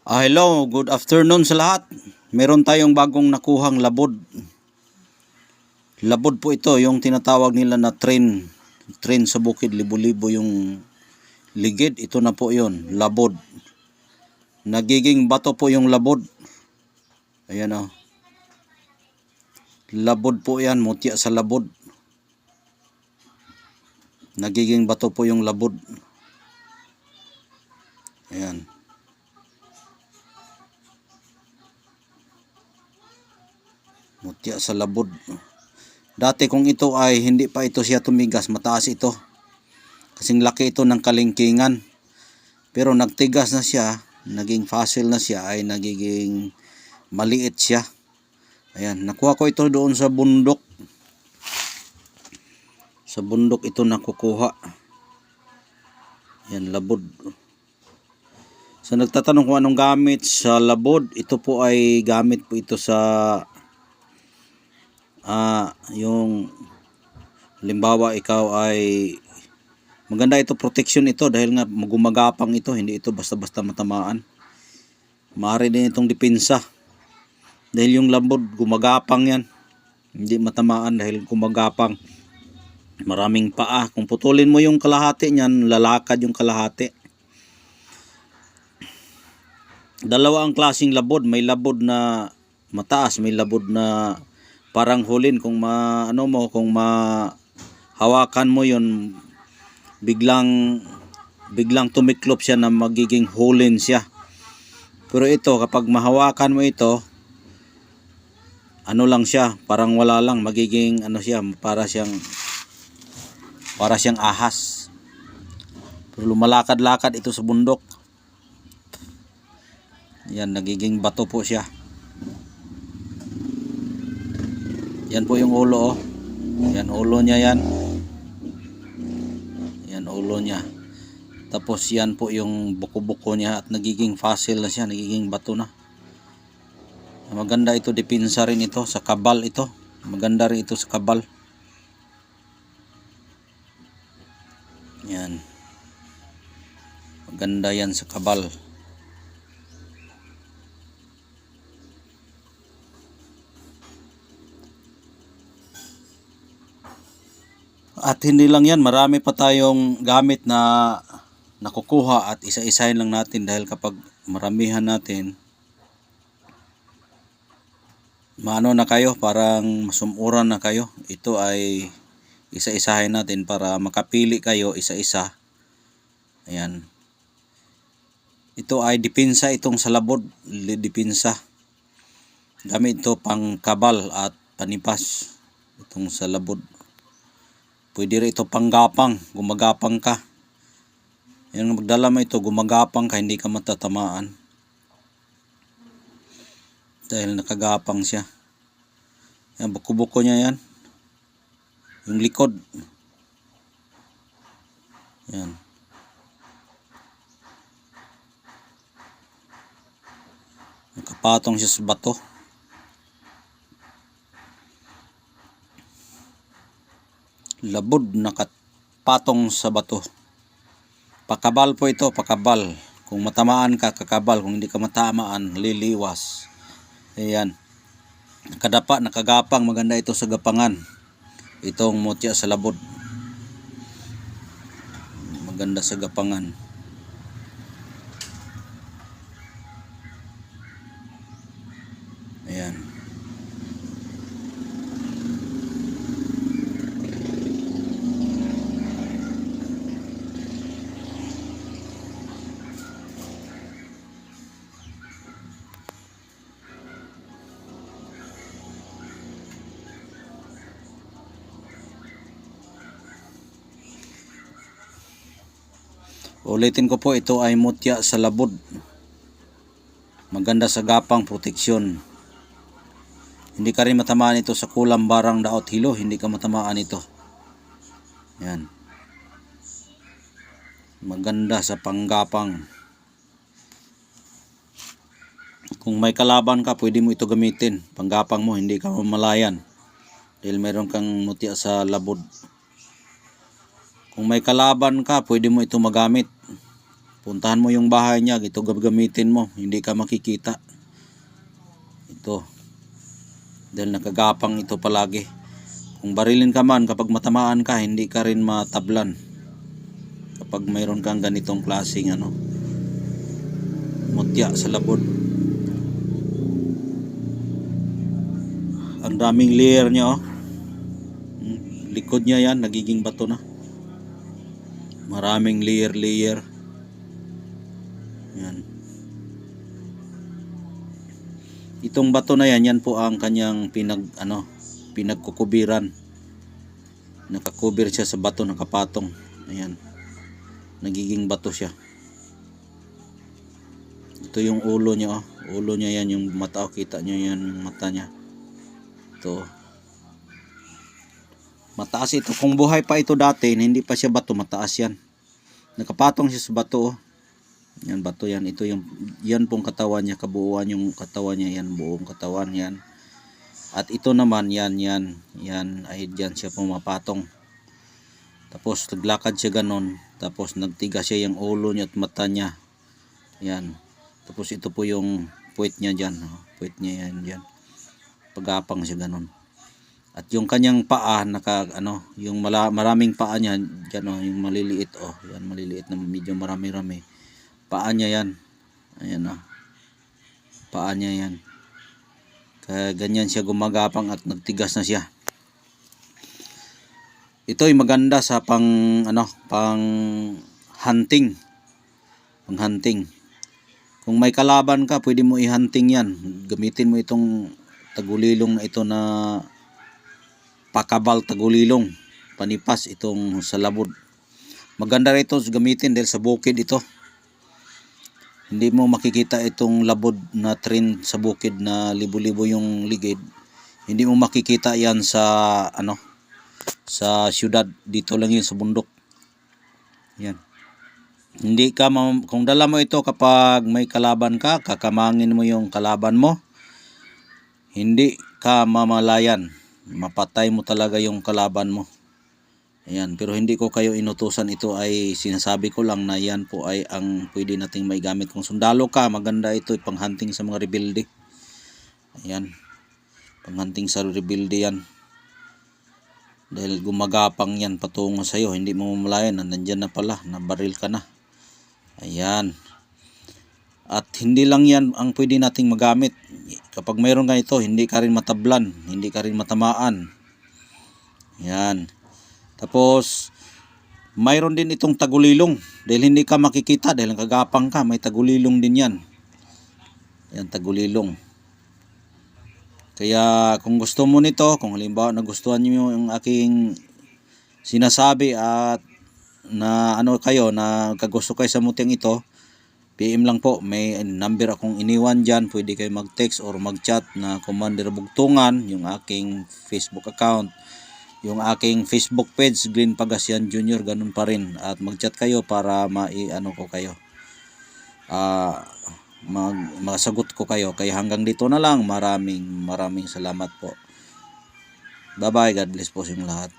Ah, hello, good afternoon sa lahat. Meron tayong bagong nakuhang labod. Labod po ito, yung tinatawag nila na train. Train sa bukid, libo-libo yung ligid. Ito na po yon labod. Nagiging bato po yung labod. Ayan o. Labod po yan, mutya sa labod. Nagiging bato po yung labod. Ayan. Mutya sa labod. Dati kung ito ay hindi pa ito siya tumigas, mataas ito. Kasing laki ito ng kalingkingan. Pero nagtigas na siya, naging fossil na siya, ay nagiging maliit siya. Ayan, nakuha ko ito doon sa bundok. Sa bundok ito nakukuha. Ayan, labod. So nagtatanong kung anong gamit sa labod, ito po ay gamit po ito sa ah yung halimbawa ikaw ay maganda ito protection ito dahil nga gumagapang ito hindi ito basta-basta matamaan. Maaari din itong depensa. Dahil yung lambod gumagapang yan. Hindi matamaan dahil gumagapang. Maraming paa. Kung putulin mo yung kalahati niyan lalakad yung kalahati. Dalawa ang klasing labod may labod na mataas may labod na parang hulin kung ma ano mo kung ma hawakan mo yon biglang biglang tumiklop siya na magiging hulin siya. Pero ito kapag mahawakan mo ito ano lang siya parang wala lang magiging ano siya para siyang para siyang ahas. Pero lumalakad-lakad ito sa bundok. Yan nagiging bato po siya Yan po yung ulo oh. Yan ulo niya yan. Yan ulo niya. Tapos yan po yung buko-buko niya at nagiging fossil na siya, nagiging bato na. Maganda ito, depensa rin ito sa kabal ito. Maganda rin ito sa kabal. Yan. Maganda yan sa kabal. At hindi lang yan, marami pa tayong gamit na nakukuha at isa-isahin lang natin dahil kapag maramihan natin, maano na kayo, parang masumuran na kayo. Ito ay isa-isahin natin para makapili kayo isa-isa. Ayan. Ito ay dipinsa itong salabod, dipinsa. Gamit ito pang kabal at panipas itong salabod. Pwede rin ito panggapang, gumagapang ka. Yan magdala mo ito, gumagapang ka, hindi ka matatamaan. Dahil nakagapang siya. Yan, buko-buko niya yan. Yung likod. Yan. Nakapatong siya sa bato. Labod nakapatong sa bato. Pakabal po ito, pakabal. Kung matamaan ka, kakabal. Kung hindi ka matamaan, liliwas. Ayan. Nakadapa, nakagapang, maganda ito sa gapangan. Itong mutya sa labod. Maganda sa gapangan. Ulitin ko po ito ay mutya sa labod. Maganda sa gapang proteksyon. Hindi ka rin matamaan ito sa kulam barang daot hilo. Hindi ka matamaan ito. Yan. Maganda sa panggapang. Kung may kalaban ka, pwede mo ito gamitin. Panggapang mo, hindi ka mamalayan. Dahil meron kang mutya sa labod. Kung may kalaban ka, pwede mo ito magamit. Puntahan mo yung bahay niya, ito gagamitin mo, hindi ka makikita. Ito. Dahil nakagapang ito palagi. Kung barilin ka man, kapag matamaan ka, hindi ka rin matablan. Kapag mayroon kang ganitong klaseng ano, mutya sa labod. Ang daming layer niya oh. Likod niya yan, nagiging bato na. Maraming layer-layer. Yan. Itong bato na yan, yan po ang kanyang pinag, ano, pinagkukubiran. Nakakubir siya sa bato, nakapatong. Ayan. Nagiging bato siya. Ito yung ulo niya, oh. Ulo niya yan, yung mata, oh. Kita niyo yan, yung mata niya. Ito. Mataas ito. Kung buhay pa ito dati, hindi pa siya bato, mataas yan. Nakapatong siya sa bato, oh. Yan bato yan. Ito yung yan pong katawan niya, kabuuan yung katawan niya yan, buong katawan yan. At ito naman yan yan yan ay diyan siya pumapatong. Tapos naglakad siya ganon, tapos nagtiga siya yung ulo niya at mata niya. Yan. Tapos ito po yung puwet niya diyan, oh. puwet niya yan diyan. Pagapang siya ganon. At yung kanyang paa naka ano, yung mala, maraming paa niya diyan oh, yung maliliit oh, yan maliliit na medyo marami-rami. Paa niya yan. Ayan o paa niya yan. Kaya ganyan siya gumagapang at nagtigas na siya. Ito ay maganda sa pang ano pang hunting. Pang hunting. Kung may kalaban ka pwede mo i-hunting yan. Gamitin mo itong tagulilong na ito na pakabal tagulilong panipas itong sa labod. Maganda rito gamitin dahil sa bukid ito. Hindi mo makikita itong labod na trend sa bukid na libo-libo yung ligid. Hindi mo makikita yan sa ano sa syudad. Dito lang yun sa bundok. Yan. Hindi ka kung dala mo ito kapag may kalaban ka kakamangin mo yung kalaban mo. Hindi ka mamalayan mapatay mo talaga yung kalaban mo Ayan, pero hindi ko kayo inutusan ito ay sinasabi ko lang na yan po ay ang pwede nating may gamit. Kung sundalo ka, maganda ito pang hunting sa mga rebelde. Ayan, pang hunting sa rebelde yan. Dahil gumagapang yan patungo sa'yo, hindi mo mamalayan na nandyan na pala, nabaril ka na. Ayan. At hindi lang yan ang pwede nating magamit. Kapag mayroon ka ito, hindi ka rin matablan, hindi ka rin matamaan. Yan. Tapos, mayroon din itong tagulilong. Dahil hindi ka makikita, dahil kagapang ka, may tagulilong din yan. Yan, tagulilong. Kaya kung gusto mo nito, kung halimbawa nagustuhan niyo yung aking sinasabi at na ano kayo, na kagusto kayo sa muting ito, PM lang po, may number akong iniwan dyan, pwede kayo mag-text or mag-chat na Commander Bugtungan, yung aking Facebook account. Yung aking Facebook page Green Pagasian Junior ganun pa rin. At mag-chat kayo para mai-ano ko kayo. Ah mag masagot ko kayo. Kaya hanggang dito na lang. Maraming maraming salamat po. Bye bye God bless po sa lahat